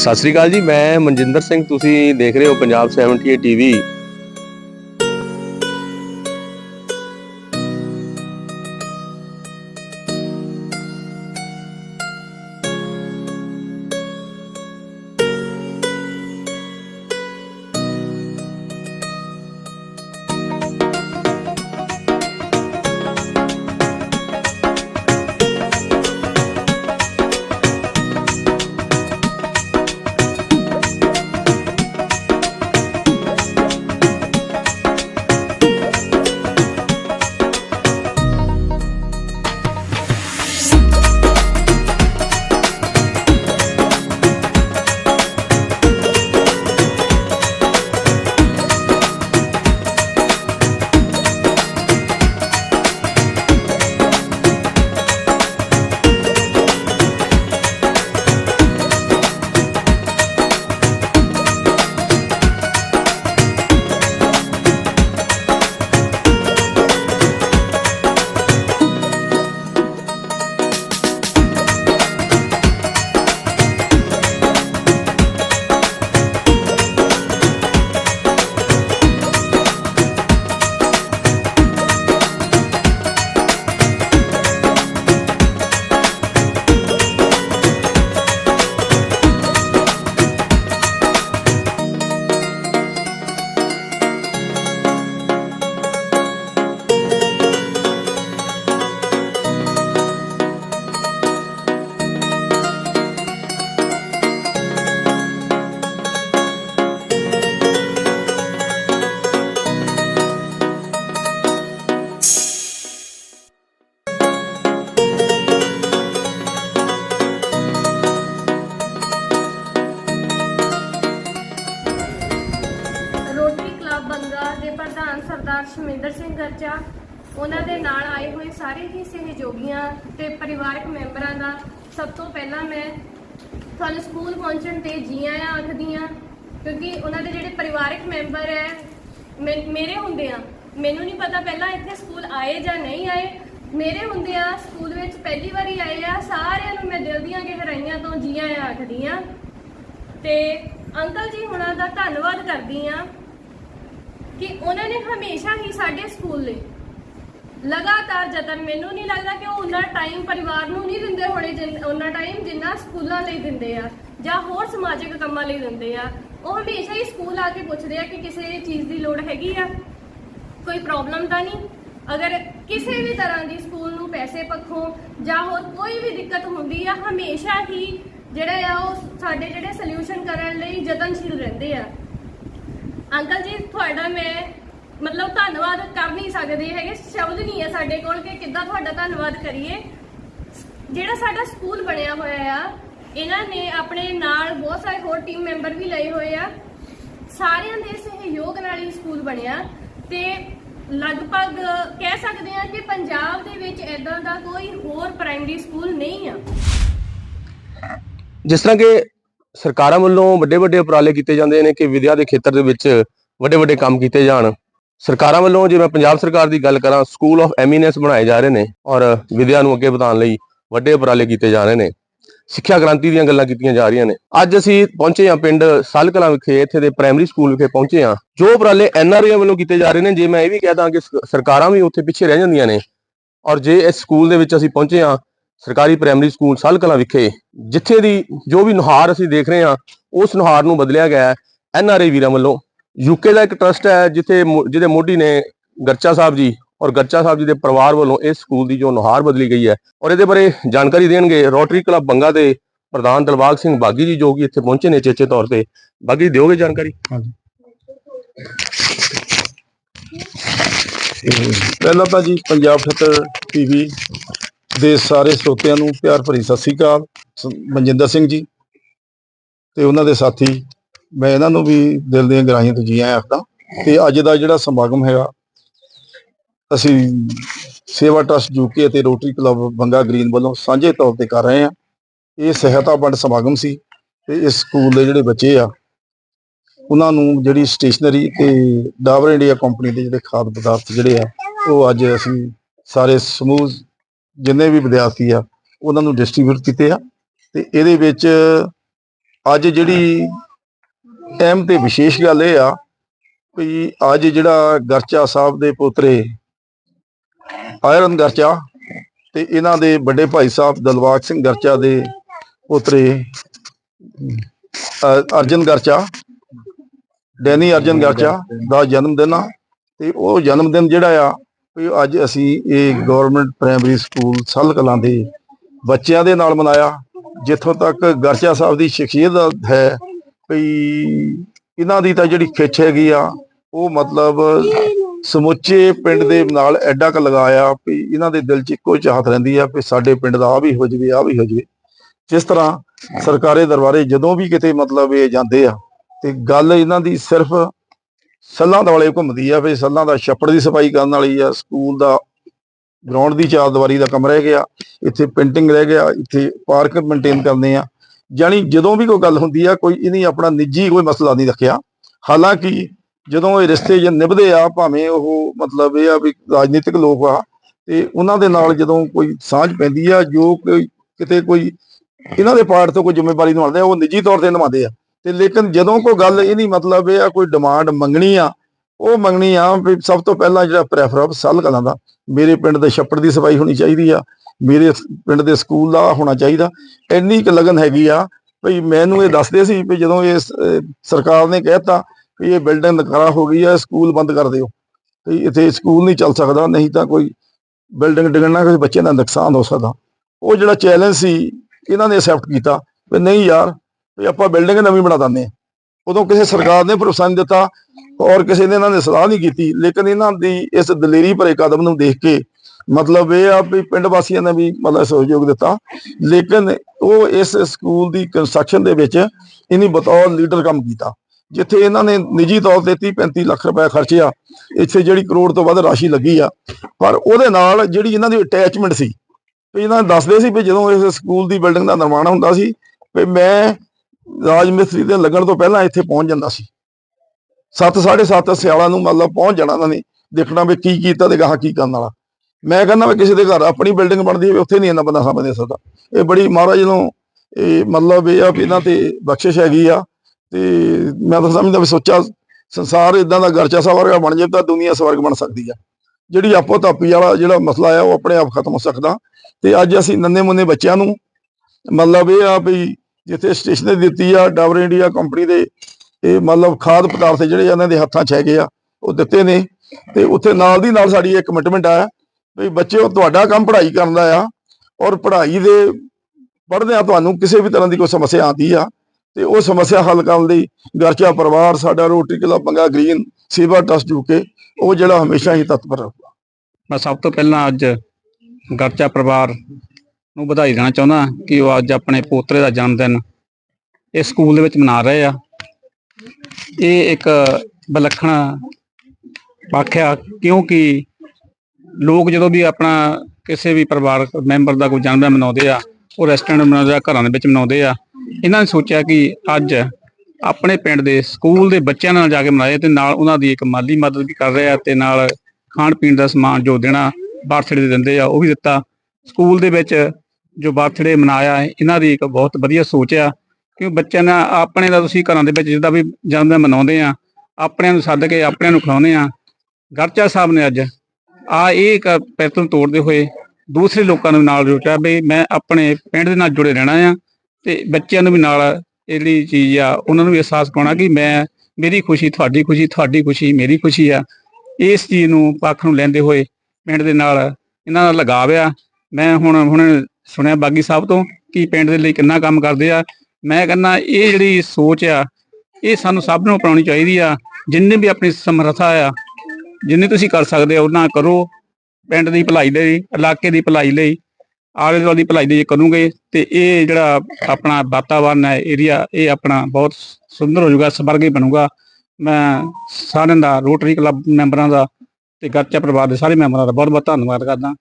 ਸਤਿ ਸ੍ਰੀ ਅਕਾਲ ਜੀ ਮੈਂ ਮਨਜਿੰਦਰ ਸਿੰਘ ਤੁਸੀਂ ਦੇਖ ਰਹੇ ਹੋ ਪੰਜਾਬ 78 ਟੀਵੀ। ਹੀ ਸਹਿਯੋਗੀਆਂ ਤੇ ਪਰਿਵਾਰਕ ਮੈਂਬਰਾਂ ਦਾ ਸਭ ਤੋਂ ਪਹਿਲਾਂ ਮੈਂ ਤੁਹਾਨੂੰ ਸਕੂਲ ਪਹੁੰਚਣ ਤੇ ਜੀ ਆਇਆਂ ਆਖਦੀ ਹਾਂ ਕਿਉਂਕਿ ਉਹਨਾਂ ਦੇ ਜਿਹੜੇ ਪਰਿਵਾਰਕ ਮੈਂਬਰ ਹੈ ਮੇਰੇ ਹੁੰਦੇ ਆ, ਮੈਨੂੰ ਨਹੀਂ ਪਤਾ ਪਹਿਲਾਂ ਇੱਥੇ ਸਕੂਲ ਆਏ ਜਾਂ ਨਹੀਂ ਆਏ। ਮੇਰੇ ਹੁੰਦੇ ਆ ਸਕੂਲ ਵਿੱਚ ਪਹਿਲੀ ਵਾਰੀ ਆਏ ਆ, ਸਾਰਿਆਂ ਨੂੰ ਮੈਂ ਦਿਲ ਦੀਆਂ ਗਹਿਰਾਈਆਂ ਤੋਂ ਜੀ ਆਇਆਂ ਆਖਦੀ ਹਾਂ ਤੇ ਅੰਕਲ ਜੀ ਹੁਣਾਂ ਦਾ ਧੰਨਵਾਦ ਕਰਦੀ ਆ ਕਿ ਉਹਨਾਂ ਨੇ ਹਮੇਸ਼ਾ ਹੀ ਸਾਡੇ ਸਕੂਲ ਲਈ ਲਗਾਤਾਰ ਯਤਨ ਮੈਨੂੰ ਨਹੀਂ ਲੱਗਦਾ ਕਿ ਉਹ ਉਹਨਾਂ ਟਾਈਮ ਪਰਿਵਾਰ ਨੂੰ ਨਹੀਂ ਦਿੰਦੇ ਹੋਣੇ ਜਿੰਨ- ਉਹਨਾਂ ਟਾਈਮ ਜਿੰਨਾ ਸਕੂਲਾਂ ਲਈ ਦਿੰਦੇ ਆ, ਜਾਂ ਹੋਰ ਸਮਾਜਿਕ ਕੰਮਾਂ ਲਈ ਦਿੰਦੇ ਆ। ਉਹ ਹਮੇਸ਼ਾ ਹੀ ਸਕੂਲ ਆ ਕੇ ਪੁੱਛਦੇ ਆ ਕਿ ਕਿਸੇ ਚੀਜ਼ ਦੀ ਲੋੜ ਹੈਗੀ ਆ। ਕੋਈ ਪ੍ਰੋਬਲਮ ਤਾਂ ਨਹੀਂ। ਅਗਰ ਕਿਸੇ ਵੀ ਤਰ੍ਹਾਂ ਦੀ ਸਕੂਲ ਨੂੰ ਪੈਸੇ ਪੱਖੋਂ ਜਾਂ ਹੋਰ ਕੋਈ ਵੀ ਦਿੱਕਤ ਹੁੰਦੀ ਆ, ਹਮੇਸ਼ਾ ਹੀ ਜਿਹੜੇ ਆ ਉਹ ਸਾਡੇ ਜਿਹੜੇ ਸੋਲੂਸ਼ਨ ਕਰਨ ਲਈ ਯਤਨਸ਼ੀਲ ਰਹਿੰਦੇ ਆ। ਅੰਕਲ ਜੀ, ਤੁਹਾਡਾ ਮੈਂ ਮਤਲਬ ਧੰਨਵਾਦ ਕਰ ਨਹੀਂ ਸਕਦੇ ਹੈਗੇ, ਸ਼ਬਦ ਨਹੀਂ ਹੈ ਸਾਡੇ ਕੋਲ ਕਿ ਕਿੱਦਾਂ ਤੁਹਾਡਾ ਧੰਨਵਾਦ ਕਰੀਏ। ਜਿਹੜਾ ਸਾਡਾ ਸਕੂਲ ਬਣਿਆ ਹੋਇਆ ਆ, ਇਹਨਾਂ ਨੇ ਆਪਣੇ ਨਾਲ ਬਹੁਤ ਸਾਰੇ ਹੋਰ ਟੀਮ ਮੈਂਬਰ ਵੀ ਲਏ ਹੋਏ ਆ। ਸਾਰਿਆਂ ਦੇ ਸਹਿਯੋਗ ਨਾਲ ਹੀ ਸਕੂਲ ਬਣਿਆ ਤੇ ਲਗਭਗ ਕਹਿ ਸਕਦੇ ਆ ਕਿ ਪੰਜਾਬ ਦੇ ਵਿੱਚ ਐਦਾਂ ਦਾ ਕੋਈ ਹੋਰ ਪ੍ਰਾਇਮਰੀ ਸਕੂਲ ਨਹੀਂ ਆ। ਜਿਸ ਤਰ੍ਹਾਂ ਕਿ ਸਰਕਾਰਾਂ ਵੱਲੋਂ ਵੱਡੇ ਵੱਡੇ ਉਪਰਾਲੇ ਕੀਤੇ ਜਾਂਦੇ ਨੇ ਕਿ ਵਿਦਿਆ ਦੇ ਖੇਤਰ ਦੇ ਵਿੱਚ ਵੱਡੇ ਵੱਡੇ ਕੰਮ ਕੀਤੇ ਜਾਣ ਸਰਕਾਰਾਂ ਵੱਲੋਂ ਜੇ ਮੈਂ ਪੰਜਾਬ ਸਰਕਾਰ ਦੀ ਗੱਲ ਕਰਾਂ ਸਕੂਲ ਆਫ ਐਮੀਨੈਂਸ ਬਣਾਏ ਜਾ ਰਹੇ ਨੇ ਔਰ ਵਿਦਿਆ ਨੂੰ ਅੱਗੇ ਵਧਾਉਣ ਲਈ ਵੱਡੇ ਉਪਰਾਲੇ ਕੀਤੇ ਜਾ ਰਹੇ ਨੇ। ਸਿੱਖਿਆ ਕ੍ਰਾਂਤੀ ਦੀਆਂ ਗੱਲਾਂ ਕੀਤੀਆਂ ਜਾ ਰਹੀਆਂ ਨੇ। ਅੱਜ ਅਸੀਂ ਪਹੁੰਚੇ ਹਾਂ ਪਿੰਡ ਸਲਕਲਾਂ ਵਿਖੇ, ਇੱਥੇ ਦੇ ਪ੍ਰਾਇਮਰੀ ਸਕੂਲ ਵਿਖੇ ਪਹੁੰਚੇ ਹਾਂ। ਜੋ ਉਪਰਾਲੇ ਐਨਆਰਏ ਵੱਲੋਂ ਕੀਤੇ ਜਾ ਰਹੇ ਨੇ, ਜੇ ਮੈਂ ਇਹ ਵੀ ਕਹਦਾ ਕਿ ਸਰਕਾਰਾਂ ਵੀ ਉੱਥੇ ਪਿੱਛੇ ਰਹਿ ਜਾਂਦੀਆਂ ਨੇ, ਔਰ ਜੇ ਇਸ ਸਕੂਲ ਦੇ ਵਿੱਚ ਅਸੀਂ ਪਹੁੰਚੇ ਹਾਂ, ਸਰਕਾਰੀ ਪ੍ਰਾਇਮਰੀ ਸਕੂਲ ਸਲਕਲਾਂ ਵਿਖੇ, ਜਿੱਥੇ ਦੀ ਜੋ ਵੀ ਨੁਹਾਰ ਅਸੀਂ ਦੇਖ ਰਹੇ ਹਾਂ, ਉਸ ਨੁਹਾਰ ਨੂੰ ਬਦਲਿਆ ਗਿਆ ਹੈ ਐਨਆਰਏ ਵੀਰਾਂ ਵੱਲੋਂ। ਯੂਕੇ ਦਾ ਇੱਕ ਟਰਸਟ ਹੈ ਜਿੱਥੇ ਜਿਹਦੇ ਮੋਢੀ ਨੇ ਗਰਚਾ ਸਾਹਿਬ ਜੀ ਔਰ ਗਰਚਾ ਸਾਹਿਬ ਜੀ ਦੇ ਪਰਿਵਾਰ ਵੱਲੋਂ ਇਸ ਸਕੂਲ ਦੀ ਜੋ ਨੁਹਾਰ ਬਦਲੀ ਗਈ ਹੈ ਔਰ ਇਹਦੇ ਬਾਰੇ ਜਾਣਕਾਰੀ ਦੇਣਗੇ ਰੋਟਰੀ ਕਲੱਬ ਬੰਗਾ ਦੇ ਪ੍ਰਧਾਨ ਦਿਲਬਾਗ ਸਿੰਘ ਬਾਗੀ ਜੀ ਜੋ ਕਿ ਇੱਥੇ ਪਹੁੰਚੇ ਨੇ ਚੇਚੇ ਤੌਰ ਤੇ। ਬਾਗੀ ਜੀ, ਦਿਓਗੇ ਜਾਣਕਾਰੀ? ਪਹਿਲਾਂ ਤਾਂ ਜੀ ਪੰਜਾਬ ਖੇਤਰ ਟੀਵੀ ਦੇ ਸਾਰੇ ਸਰੋਤਿਆਂ ਨੂੰ ਪਿਆਰ ਭਰੀ ਸਤਿ ਸ੍ਰੀ ਅਕਾਲ। ਮਨਜਿੰਦਰ ਸਿੰਘ ਜੀ ਤੇ ਉਹਨਾਂ ਦੇ ਸਾਥੀ ਮੈਂ ਇਹਨਾਂ ਨੂੰ ਵੀ ਦਿਲ ਦੀਆਂ ਗਹਿਰਾਈਆਂ ਤੋਂ ਜੀ ਆਇਆਂ ਆਖਦਾ ਤੇ ਅੱਜ ਦਾ ਜਿਹੜਾ ਸਮਾਗਮ ਹੈਗਾ, ਅਸੀਂ ਸੇਵਾ ਟਰਸਟ ਯੂਕੇ ਅਤੇ ਰੋਟਰੀ ਕਲੱਬ ਬੰਗਾ ਗ੍ਰੀਨ ਵੱਲੋਂ ਸਾਂਝੇ ਤੌਰ ਤੇ ਕਰ ਰਹੇ ਹਾਂ। ਇਹ ਸਹਾਇਤਾ ਵੰਡ ਸਮਾਗਮ ਸੀ ਤੇ ਇਸ ਸਕੂਲ ਦੇ ਜਿਹੜੇ ਬੱਚੇ ਆ, ਉਹਨਾਂ ਨੂੰ ਜਿਹੜੀ ਸਟੇਸ਼ਨਰੀ ਤੇ ਡਾਬਰ ਇੰਡੀਆ ਕੰਪਨੀ ਦੇ ਜਿਹੜੇ ਖਾਦ ਪਦਾਰਥ ਜਿਹੜੇ ਆ, ਉਹ ਅੱਜ ਅਸੀਂ ਸਾਰੇ ਸਮੂਹ ਜਿੰਨੇ ਵੀ ਵਿਦਿਆਰਥੀ ਆ, ਉਹਨਾਂ ਨੂੰ ਡਿਸਟ੍ਰੀਬਿਊਟ ਕੀਤੇ ਆ ਤੇ ਇਹਦੇ ਵਿੱਚ ਅੱਜ ਜਿਹੜੀ ਅਹਿਮ ਤੇ ਵਿਸ਼ੇਸ਼ ਗੱਲ ਇਹ ਆ ਵੀ ਅੱਜ ਜਿਹੜਾ ਗਰਚਾ ਸਾਹਿਬ ਦੇ ਪੋਤਰੇ ਆਇਰਨ ਗਰਚਾ ਤੇ ਇਹਨਾਂ ਦੇ ਵੱਡੇ ਭਾਈ ਸਾਹਿਬ ਦਲਵਾਗ ਸਿੰਘ ਗਰਚਾ ਦੇ ਪੋਤਰੇ ਅਰਜਨ ਗਰਚਾ, ਡੈਨੀ ਅਰਜਨ ਗਰਚਾ ਦਾ ਜਨਮ ਦਿਨ ਆ ਤੇ ਉਹ ਜਨਮ ਦਿਨ ਜਿਹੜਾ ਆ ਵੀ ਅੱਜ ਅਸੀਂ ਇਹ government primary school Sall Kalan ਦੇ ਬੱਚਿਆਂ ਦੇ ਨਾਲ ਮਨਾਇਆ, ਜਿੱਥੋਂ ਤੱਕ ਗਰਚਾ ਸਾਹਿਬ ਦੀ ਸ਼ਖਸੀਅਤ ਹੈ ਵੀ ਇਹਨਾਂ ਦੀ ਤਾਂ ਜਿਹੜੀ ਖਿੱਚ ਹੈਗੀ ਆ, ਉਹ ਮਤਲਬ ਸਮੁੱਚੇ ਪਿੰਡ ਦੇ ਨਾਲ ਐਡਾ ਕ ਲਗਾਇਆ ਵੀ ਇਹਨਾਂ ਦੇ ਦਿਲ 'ਚ ਇੱਕੋ ਚਾਹਤ ਰਹਿੰਦੀ ਆ ਵੀ ਸਾਡੇ ਪਿੰਡ ਦਾ ਆ ਵੀ ਹੋ ਜਵੇ, ਆ ਵੀ ਹੋ ਜਵੇ। ਜਿਸ ਤਰ੍ਹਾਂ ਸਰਕਾਰੀ ਦਰਬਾਰੇ ਜਦੋਂ ਵੀ ਕਿਤੇ ਮਤਲਬ ਇਹ ਜਾਂਦੇ ਆ, ਤੇ ਗੱਲ ਇਹਨਾਂ ਦੀ ਸਿਰਫ ਸੱਲਾਂ ਦੇ ਵਾਲੇ ਘੁੰਮਦੀ ਆ, ਵੀ ਸੱਲਾਂ ਦਾ ਛੱਪੜ ਦੀ ਸਫ਼ਾਈ ਕਰਨ ਵਾਲੀ ਆ, ਸਕੂਲ ਦਾ ਗਰਾਊਂਡ ਦੀ ਚਾਰ ਦੀਵਾਰੀ ਦਾ ਕੰਮ ਰਹਿ ਗਿਆ ਇੱਥੇ ਪੇਂਟਿੰਗ ਰਹਿ ਗਿਆ, ਇੱਥੇ ਪਾਰਕ ਮੇਨਟੇਨ ਕਰਨੇ ਆ। ਜਾਣੀ ਜਦੋਂ ਵੀ ਕੋਈ ਗੱਲ ਹੁੰਦੀ ਆ, ਕੋਈ ਇਹਨੀ ਆਪਣਾ ਨਿੱਜੀ ਕੋਈ ਮਸਲਾ ਨਹੀਂ ਰੱਖਿਆ। ਹਾਲਾਂਕਿ ਜਦੋਂ ਇਹ ਰਿਸ਼ਤੇ ਜੇ ਨਿਭਦੇ ਆ, ਭਾਵੇਂ ਉਹ ਮਤਲਬ ਇਹ ਆ ਵੀ ਰਾਜਨੀਤਿਕ ਲੋਕ ਆ, ਤੇ ਉਹਨਾਂ ਦੇ ਨਾਲ ਜਦੋਂ ਕੋਈ ਸਾਂਝ ਪੈਂਦੀ ਆ, ਜੋ ਕੋਈ ਕਿਤੇ ਕੋਈ ਇਹਨਾਂ ਦੇ ਪਾਰਟ ਤੋਂ ਕੋਈ ਜ਼ਿੰਮੇਵਾਰੀ ਨਿਭਾਉਂਦੇ ਆ, ਉਹ ਨਿੱਜੀ ਤੌਰ ਤੇ ਨਿਭਾਉਂਦੇ ਆ। ਤੇ ਲੇਕਿਨ ਜਦੋਂ ਕੋਈ ਗੱਲ ਇਹਦੀ ਮਤਲਬ ਇਹ ਆ, ਕੋਈ ਡਿਮਾਂਡ ਮੰਗਣੀ ਆ, ਉਹ ਮੰਗਣੀ ਆ ਵੀ ਸਭ ਤੋਂ ਪਹਿਲਾਂ ਜਿਹੜਾ ਪ੍ਰੈਫਰ ਸੱਲ ਕਲਾਂ ਦਾ, ਮੇਰੇ ਪਿੰਡ ਦੇ ਛੱਪੜ ਦੀ ਸਫ਼ਾਈ ਹੋਣੀ ਚਾਹੀਦੀ ਆ ਮੇਰੇ ਪਿੰਡ ਦੇ ਸਕੂਲ ਦਾ ਹੋਣਾ ਚਾਹੀਦਾ। ਇੰਨੀ ਕੁ ਲਗਨ ਹੈਗੀ ਆ ਭਈ ਮੈਨੂੰ ਇਹ ਦੱਸਦੇ ਸੀ ਵੀ ਜਦੋਂ ਇਹ ਸਰਕਾਰ ਨੇ ਕਹਿਤਾ ਵੀ ਇਹ ਬਿਲਡਿੰਗ ਨਕਾਰਾ ਹੋ ਗਈ ਆ, ਸਕੂਲ ਬੰਦ ਕਰ ਦਿਓ। ਤੇ ਇੱਥੇ ਸਕੂਲ ਨਹੀਂ ਚੱਲ ਸਕਦਾ, ਨਹੀਂ ਤਾਂ ਕੋਈ ਬਿਲਡਿੰਗ ਡਿੱਗਣ ਨਾਲ ਕਿਸੇ ਬੱਚੇ ਦਾ ਨੁਕਸਾਨ ਹੋ ਸਕਦਾ। ਉਹ ਜਿਹੜਾ ਚੈਲੰਜ ਸੀ, ਇਹਨਾਂ ਨੇ ਐਕਸੈਪਟ ਕੀਤਾ ਵੀ ਨਹੀਂ ਯਾਰ, ਵੀ ਆਪਾਂ ਬਿਲਡਿੰਗ ਨਵੀਂ ਬਣਾ ਦਿੰਦੇ ਹਾਂ। ਉਦੋਂ ਕਿਸੇ ਸਰਕਾਰ ਨੇ ਭਰੋਸਾ ਨਹੀਂ ਦਿੱਤਾ ਔਰ ਕਿਸੇ ਨੇ ਇਹਨਾਂ ਨੇ ਸਲਾਹ ਨਹੀਂ ਕੀਤੀ, ਲੇਕਿਨ ਇਹਨਾਂ ਦੀ ਇਸ ਦਲੇਰੀ ਭਰੇ ਕਦਮ ਨੂੰ ਦੇਖ ਕੇ ਮਤਲਬ ਇਹ ਆ ਵੀ ਪਿੰਡ ਵਾਸੀਆਂ ਨੇ ਵੀ ਮਤਲਬ ਸਹਿਯੋਗ ਦਿੱਤਾ। ਲੇਕਿਨ ਉਹ ਇਸ ਸਕੂਲ ਦੀ ਕੰਸਟਰਕਸ਼ਨ ਦੇ ਵਿੱਚ ਇਹਨੀ ਬਤੌਰ ਲੀਡਰ ਕੰਮ ਕੀਤਾ, ਜਿੱਥੇ ਇਹਨਾਂ ਨੇ ਨਿੱਜੀ ਤੌਰ ਤੇ 30 35 ਲੱਖ ਰੁਪਏ ਖਰਚਿਆ, ਇੱਥੇ ਜਿਹੜੀ ਕਰੋੜ ਤੋਂ ਵੱਧ ਰਾਸ਼ੀ ਲੱਗੀ ਆ। ਪਰ ਉਹਦੇ ਨਾਲ ਜਿਹੜੀ ਇਹਨਾਂ ਦੀ ਅਟੈਚਮੈਂਟ ਸੀ, ਵੀ ਇਹਨਾਂ ਨੇ ਦੱਸਦੇ ਸੀ ਵੀ ਜਦੋਂ ਇਸ ਸਕੂਲ ਦੀ ਬਿਲਡਿੰਗ ਦਾ ਨਿਰਮਾਣ ਹੁੰਦਾ ਸੀ, ਵੀ ਮੈਂ ਰਾਜ ਮਿਸਤਰੀ ਦੇ ਲੱਗਣ ਤੋਂ ਪਹਿਲਾਂ ਇੱਥੇ ਪਹੁੰਚ ਜਾਂਦਾ ਸੀ। 7 7:30 ਸਿਆਲਾਂ ਨੂੰ ਮਤਲਬ ਪਹੁੰਚ ਜਾਣਾ ਇਹਨਾਂ ਨੇ, ਦੇਖਣਾ ਵੀ ਕੀ ਕੀਤਾ ਤੇ ਗਾਹਾਂ ਕੀ ਕਰਨ ਵਾਲਾ। ਮੈਂ ਕਹਿੰਦਾ ਵੀ ਕਿਸੇ ਦੇ ਘਰ ਆਪਣੀ ਬਿਲਡਿੰਗ ਬਣਦੀ ਹੋਵੇ, ਉੱਥੇ ਨਹੀਂ ਇੰਨਾ ਬੰਦਾ ਸਮਾਂ ਦੇ ਸਕਦਾ। ਇਹ ਬੜੀ ਮਹਾਰਾਜ ਨੂੰ ਇਹ ਮਤਲਬ ਇਹ ਆ ਵੀ ਇਹਨਾਂ ਤੇ ਬਖਸ਼ਿਸ਼ ਹੈਗੀ ਆ। ਤੇ ਮੈਂ ਤਾਂ ਸਮਝਦਾ ਵੀ ਸੋਚਾ, ਸੰਸਾਰ ਇਦਾਂ ਦਾ ਗਰਚਾ ਸਵਰਗਾ ਬਣ ਜਾਏ ਤਾਂ ਦੁਨੀਆ ਸਵਰਗ ਬਣ ਸਕਦੀ ਆ। ਜਿਹੜੀ ਆਪੋ ਤਾਪੀ ਵਾਲਾ ਜਿਹੜਾ ਮਸਲਾ ਆ, ਉਹ ਆਪਣੇ ਆਪ ਖਤਮ ਹੋ ਸਕਦਾ। ਤੇ ਅੱਜ ਅਸੀਂ ਨੰਨੇ ਮੁੰਨੇ ਬੱਚਿਆਂ ਨੂੰ ਮਤਲਬ ਇਹ ਆ ਵੀ ਜਿੱਥੇ ਸਟੇਸ਼ਨਰੀ ਦਿੱਤੀ ਆ, ਡਾਬਰ ਇੰਡੀਆ ਕੰਪਨੀ ਦੇ, ਇਹ ਮਤਲਬ ਖਾਦ ਪਦਾਰਥ ਜਿਹੜੇ ਇਹਨਾਂ ਦੇ ਹੱਥਾਂ 'ਚ ਹੈਗੇ ਆ, ਉਹ ਦਿੱਤੇ ਨੇ। ਤੇ ਉੱਥੇ ਨਾਲ ਦੀ ਨਾਲ ਸਾਡੀ ਇਹ ਕਮਿਟਮੈਂਟ ਆ ਵੀ ਬੱਚਿਓ ਤੁਹਾਡਾ ਕੰਮ ਪੜ੍ਹਾਈ ਕਰਨ ਦਾ ਆ ਔਰ ਪੜ੍ਹਾਈ ਦੇ ਪੜ੍ਹਦੇ ਆ ਤੁਹਾਨੂੰ ਕਿਸੇ ਵੀ ਤਰ੍ਹਾਂ ਦੀ ਕੋਈ ਸਮੱਸਿਆ ਆਉਂਦੀ ਆ, ਤੇ ਉਹ ਸਮੱਸਿਆ ਹੱਲ ਕਰਨ ਲਈ ਗਰਚਾ ਪਰਿਵਾਰ, ਸਾਡਾ Rotary club Banga green, Sewa, trust UK ਉਹ ਜਿਹੜਾ ਹਮੇਸ਼ਾ ਹੀ ਤਤਪਰ ਰਹੂਗਾ। ਮੈਂ ਸਭ ਤੋਂ ਪਹਿਲਾਂ ਅੱਜ ਗਰਚਾ ਪਰਿਵਾਰ ਨੂੰ ਵਧਾਈ ਦੇਣਾ ਚਾਹੁੰਦਾ ਕਿ ਉਹ ਅੱਜ ਆਪਣੇ ਪੋਤਰੇ ਦਾ ਜਨਮ ਦਿਨ ਇਸ ਸਕੂਲ ਦੇ ਵਿੱਚ ਮਨਾ ਰਹੇ ਆ। ਇਹ ਇੱਕ ਵਿਲੱਖਣ ਪੱਖ ਆ ਕਿਉਂਕਿ ਲੋਕ ਜਦੋਂ ਵੀ ਆਪਣਾ ਕਿਸੇ ਵੀ ਪਰਿਵਾਰਕ ਮੈਂਬਰ ਦਾ ਕੋਈ ਜਨਮਦਿਨ ਮਨਾਉਂਦੇ ਆ, ਉਹ ਰੈਸਟੋਰੈਂਟ ਮਨਾਉਂਦੇ ਆ ਘਰਾਂ ਦੇ ਵਿੱਚ ਮਨਾਉਂਦੇ ਆ, ਇਹਨਾਂ ਨੇ ਸੋਚਿਆ ਕਿ ਅੱਜ ਆਪਣੇ ਪਿੰਡ ਦੇ ਸਕੂਲ ਦੇ ਬੱਚਿਆਂ ਨਾਲ ਜਾ ਕੇ ਮਨਾਏ ਤੇ ਨਾਲ ਉਹਨਾਂ ਦੀ ਇੱਕ ਮਾਲੀ ਮਦਦ ਵੀ ਕਰ ਰਿਹਾ ਆ ਤੇ ਨਾਲ ਖਾਣ ਪੀਣ ਦਾ ਸਮਾਨ ਜੋ ਦੇਣਾ ਬਰਥਡੇ ਦੇ ਦਿੰਦੇ ਆ, ਉਹ ਵੀ ਦਿੱਤਾ। ਸਕੂਲ ਦੇ ਵਿੱਚ ਜੋ ਬਰਥਡੇ ਮਨਾਇਆ, ਇਹਨਾਂ ਦੀ ਇੱਕ ਬਹੁਤ ਵਧੀਆ ਸੋਚ ਆ ਕਿ ਬੱਚਿਆਂ ਨਾਲ ਆਪਣੇ ਦਾ ਤੁਸੀਂ ਘਰਾਂ ਦੇ ਵਿੱਚ ਜਿੱਦਾਂ ਵੀ ਜਨਮ ਦਿਨ ਮਨਾਉਂਦੇ ਆ, ਆਪਣਿਆਂ ਨੂੰ ਸੱਦ ਕੇ ਆਪਣਿਆਂ ਨੂੰ ਖਿਲਾਉਂਦੇ ਆ। ਗਰਚਾ ਸਾਹਿਬ ਨੇ ਅੱਜ ਆ ਇਹ ਇੱਕ ਤੋੜਦੇ ਹੋਏ ਦੂਸਰੇ ਲੋਕਾਂ ਨੂੰ ਨਾਲ ਜੋੜਿਆ ਵੀ ਮੈਂ ਆਪਣੇ ਪਿੰਡ ਦੇ ਨਾਲ ਜੁੜੇ ਰਹਿਣਾ ਆ ਤੇ ਬੱਚਿਆਂ ਨੂੰ ਵੀ ਨਾਲ ਇਹ ਜਿਹੜੀ ਚੀਜ਼ ਆ, ਉਹਨਾਂ ਨੂੰ ਵੀ ਅਹਿਸਾਸ ਪਾਉਣਾ ਕਿ ਮੈਂ, ਮੇਰੀ ਖੁਸ਼ੀ ਤੁਹਾਡੀ ਖੁਸ਼ੀ ਤੁਹਾਡੀ ਖੁਸ਼ੀ, ਮੇਰੀ ਖੁਸ਼ੀ ਆ। ਇਸ ਚੀਜ਼ ਨੂੰ ਪੱਖ ਨੂੰ ਲੈਂਦੇ ਹੋਏ ਪਿੰਡ ਦੇ ਨਾਲ ਇਹਨਾਂ ਦਾ ਲਗਾਵ ਆ। ਮੈਂ ਹੁਣ ਹੁਣ ਸੁਣਿਆ ਬਾਗੀ ਸਾਹਿਬ ਤੋਂ ਕਿ ਪਿੰਡ ਦੇ ਲਈ ਕਿੰਨਾ ਕੰਮ ਕਰਦੇ ਆ। ਮੈਂ ਕਹਿੰਦਾ ਇਹ ਜਿਹੜੀ ਸੋਚ ਆ, ਇਹ ਸਾਨੂੰ ਸਭ ਨੂੰ ਅਪਣਾਉਣੀ ਚਾਹੀਦੀ ਆ। ਜਿੰਨੇ ਵੀ ਆਪਣੀ ਸਮਰੱਥਾ ਆ ਜਿੰਨੀ ਤੁਸੀਂ ਕਰ ਸਕਦੇ ਹੋ ਉਹਨਾਂ ਕਰੋ। ਪਿੰਡ ਦੀ ਭਲਾਈ ਲਈ, ਇਲਾਕੇ ਦੀ ਭਲਾਈ ਲਈ ਆਲੇ ਦੁਆਲੇ ਦੀ ਭਲਾਈ ਲਈ ਜੇ ਕਰੋਗੇ, ਤੇ ਇਹ ਜਿਹੜਾ ਆਪਣਾ ਵਾਤਾਵਰਨ ਹੈ ਏਰੀਆ ਇਹ ਆਪਣਾ ਬਹੁਤ ਸੁੰਦਰ ਹੋ ਜਾਊਗਾ, ਸਵਰਗ ਬਣੂਗਾ। ਮੈਂ ਸਾਰਿਆਂ ਦਾ ਰੋਟਰੀ ਕਲੱਬ ਮੈਂਬਰਾਂ ਦਾ ਤੇ ਗਰਚਾ ਪਰਿਵਾਰ ਦੇ ਸਾਰੇ ਮੈਂਬਰਾਂ ਦਾ ਬਹੁਤ ਬਹੁਤ ਧੰਨਵਾਦ ਕਰਦਾ।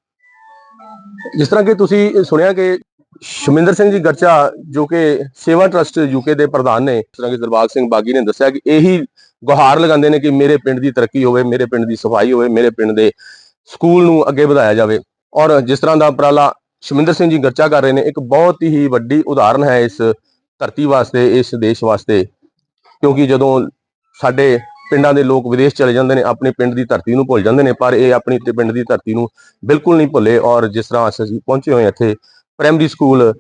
ਜਿਸ ਤਰ੍ਹਾਂ ਕਿ ਤੁਸੀਂ ਸੁਣਿਆ ਕਿ ਸ਼ਮਿੰਦਰ ਸਿੰਘ ਜੀ ਗਰਚਾ, ਜੋ ਕਿ ਸੇਵਾ ਟਰਸਟ ਯੂਕੇ ਦੇ ਪ੍ਰਧਾਨ ਨੇ ਜਿਸ ਦਰਬਾਗ ਸਿੰਘ ਬਾਗੀ ਨੇ ਦੱਸਿਆ ਕਿ ਇਹੀ ਗੁਹਾਰ ਲਗਾਉਂਦੇ ਨੇ ਕਿ ਮੇਰੇ ਪਿੰਡ ਦੀ ਤਰੱਕੀ ਹੋਵੇ, ਮੇਰੇ ਪਿੰਡ ਦੀ ਸਫ਼ਾਈ ਹੋਵੇ, ਮੇਰੇ ਪਿੰਡ ਦੇ ਸਕੂਲ ਨੂੰ ਅੱਗੇ ਵਧਾਇਆ ਜਾਵੇ। ਔਰ ਜਿਸ ਤਰ੍ਹਾਂ ਦਾ ਉਪਰਾਲਾ ਸ਼ਮਿੰਦਰ ਸਿੰਘ ਜੀ ਗਰਚਾ ਕਰ ਰਹੇ ਨੇ, ਇੱਕ ਬਹੁਤ ਹੀ ਵੱਡੀ ਉਦਾਹਰਨ ਹੈ ਇਸ ਧਰਤੀ ਵਾਸਤੇ, ਇਸ ਦੇਸ਼ ਵਾਸਤੇ। ਕਿਉਂਕਿ ਜਦੋਂ ਸਾਡੇ ਪਿੰਡਾਂ ਦੇ ਲੋਕ ਵਿਦੇਸ਼ ਚਲੇ ਜਾਂਦੇ ਨੇ, ਆਪਣੇ ਪਿੰਡ ਦੀ ਧਰਤੀ ਨੂੰ ਭੁੱਲ ਜਾਂਦੇ ਨੇ, ਪਰ ਇਹ ਆਪਣੀ ਪਿੰਡ ਦੀ ਧਰਤੀ ਨੂੰ ਬਿਲਕੁਲ ਨਹੀਂ ਭੁੱਲੇ। ਔਰ ਜਿਸ ਤਰ੍ਹਾਂ ਅਸੀਂ ਪਹੁੰਚੇ ਹੋਏ ਇੱਥੇ ਪ੍ਰਾਇਮਰੀ ਸਕੂਲ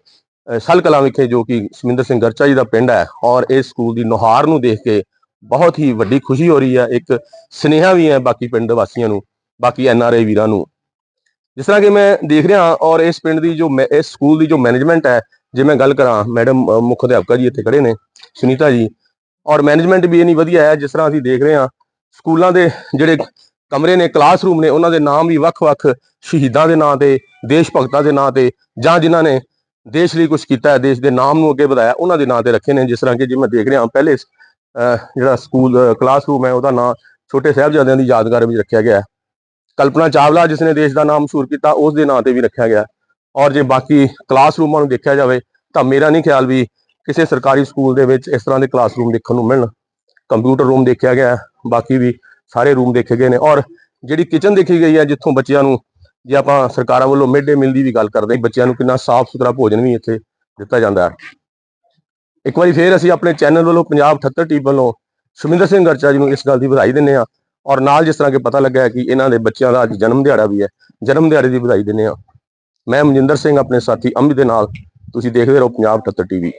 ਅ, ਸਲ ਕਲਾਂ ਵਿਖੇ ਜੋ ਕਿ ਸਮਿੰਦਰ ਸਿੰਘ ਗਰਚਾ ਜੀ ਦਾ ਪਿੰਡ ਹੈ ਔਰ ਇਸ ਸਕੂਲ ਦੀ ਨੁਹਾਰ ਨੂੰ ਦੇਖ ਕੇ ਬਹੁਤ ਹੀ ਵੱਡੀ ਖੁਸ਼ੀ ਹੋ ਰਹੀ ਹੈ ਇੱਕ ਸਨੇਹਾ ਵੀ ਹੈ ਬਾਕੀ ਪਿੰਡ ਵਾਸੀਆਂ ਨੂੰ ਬਾਕੀ ਐਨ ਆਰ ਆਈ ਵੀਰਾਂ ਨੂੰ। ਜਿਸ ਤਰ੍ਹਾਂ ਕਿ ਮੈਂ ਦੇਖ ਰਿਹਾ ਔਰ ਇਸ ਪਿੰਡ ਦੀ ਜੋ ਮੈ- ਇਸ ਸਕੂਲ ਦੀ ਜੋ ਮੈਨੇਜਮੈਂਟ ਹੈ ਜੇ ਮੈਂ ਗੱਲ ਕਰਾਂ ਮੈਡਮ ਮੁੱਖ ਅਧਿਆਪਕਾ ਜੀ ਇੱਥੇ ਖੜੇ ਨੇ ਸੁਨੀਤਾ ਜੀ ਔਰ ਮੈਨੇਜਮੈਂਟ ਵੀ ਇਨੀ ਵਧੀਆ ਹੈ ਜਿਸ ਤਰ੍ਹਾਂ ਅਸੀਂ ਦੇਖ ਰਹੇ ਹਾਂ ਸਕੂਲਾਂ ਦੇ ਜਿਹੜੇ ਕਮਰੇ ਨੇ ਕਲਾਸਰੂਮ ਨੇ ਉਹਨਾਂ ਦੇ ਨਾਮ ਵੀ ਵੱਖ-ਵੱਖ ਸ਼ਹੀਦਾਂ ਦੇ ਨਾਂ ਤੇ, ਦੇਸ਼ ਭਗਤਾਂ ਦੇ ਨਾਂ ਤੇ, ਜਾਂ ਜਿਨ੍ਹਾਂ ਨੇ ਦੇਸ਼ ਲਈ ਕੁਝ ਕੀਤਾ ਹੈ, ਦੇਸ਼ ਦੇ ਨਾਮ ਨੂੰ ਅੱਗੇ ਵਧਾਇਆ, ਉਹਨਾਂ ਦੇ ਨਾਂ ਤੇ ਰੱਖੇ ਨੇ, ਜਿਸ ਤਰ੍ਹਾਂ ਕਿ ਜੇ ਮੈਂ ਦੇਖ ਰਿਹਾ ਪਹਿਲੇ ਜਿਹੜਾ ਸਕੂਲ ਕਲਾਸਰੂਮ ਹੈ, ਉਹਦਾ ਨਾਂ ਛੋਟੇ ਸਾਹਿਬਜ਼ਾਦਿਆਂ ਦੀ ਯਾਦਗਾਰ ਵਿੱਚ ਰੱਖਿਆ ਗਿਆ ਹੈ। ਕਲਪਨਾ ਚਾਵਲਾ, ਜਿਸ ਨੇ ਦੇਸ਼ ਦਾ ਨਾਮ ਮਸ਼ਹੂਰ ਕੀਤਾ, ਉਸ ਦੇ ਨਾਂ ਤੇ ਵੀ ਰੱਖਿਆ ਗਿਆ ਔਰ ਜੇ ਬਾਕੀ ਕਲਾਸਰੂਮਾਂ ਨੂੰ ਦੇਖਿਆ ਜਾਵੇ, ਤਾਂ ਮੇਰਾ ਨਹੀਂ ਖਿਆਲ ਵੀ ਕਿਸੇ ਸਰਕਾਰੀ ਸਕੂਲ ਦੇ ਵਿੱਚ ਇਸ ਤਰ੍ਹਾਂ ਦੇ ਕਲਾਸਰੂਮ ਦੇਖਣ ਨੂੰ ਮਿਲਣ। ਕੰਪਿਊਟਰ ਰੂਮ ਦੇਖਿਆ ਗਿਆ ਬਾਕੀ ਵੀ ਸਾਰੇ ਰੂਮ ਦੇਖੇ ਗਏ ਨੇ। ਔਰ ਜਿਹੜੀ ਕਿਚਨ ਦੇਖੀ ਗਈ ਹੈ, ਜਿੱਥੋਂ ਬੱਚਿਆਂ ਨੂੰ ਜੇ ਆਪਾਂ ਸਰਕਾਰਾਂ ਵੱਲੋਂ ਮਿਡ ਡੇ ਮੀਲ ਦੀ ਵੀ ਗੱਲ ਕਰਦੇ ਬੱਚਿਆਂ ਨੂੰ ਕਿੰਨਾ ਸਾਫ਼ ਸੁਥਰਾ ਭੋਜਨ ਵੀ ਇੱਥੇ ਦਿੱਤਾ ਜਾਂਦਾ ਹੈ। ਇੱਕ ਵਾਰੀ ਫੇਰ ਅਸੀਂ ਆਪਣੇ ਚੈਨਲ ਵੱਲੋਂ ਪੰਜਾਬ 78 ਟੀਮ ਵੱਲੋਂ ਸੁਮਿੰਦਰ ਸਿੰਘ ਗਰਚਾ ਜੀ ਨੂੰ ਇਸ ਗੱਲ ਦੀ ਵਧਾਈ ਦਿੰਦੇ ਹਾਂ ਔਰ ਨਾਲ ਜਿਸ ਤਰ੍ਹਾਂ ਕਿ ਪਤਾ ਲੱਗਾ ਕਿ ਇਹਨਾਂ ਦੇ ਬੱਚਿਆਂ ਦਾ ਅੱਜ ਜਨਮ ਦਿਹਾੜਾ ਵੀ ਹੈ, ਜਨਮ ਦਿਹਾੜੇ ਦੀ ਵਧਾਈ ਦਿੰਦੇ ਹਾਂ। ਮੈਂ ਮਨਜਿੰਦਰ ਸਿੰਘ, ਆਪਣੇ ਸਾਥੀ ਅੰਮ੍ਰਿਤ ਦੇ ਨਾਲ ਤੁਸੀਂ ਦੇਖਦੇ ਰਹੋ ਪੰਜਾਬ 78 ਟੀਵੀ।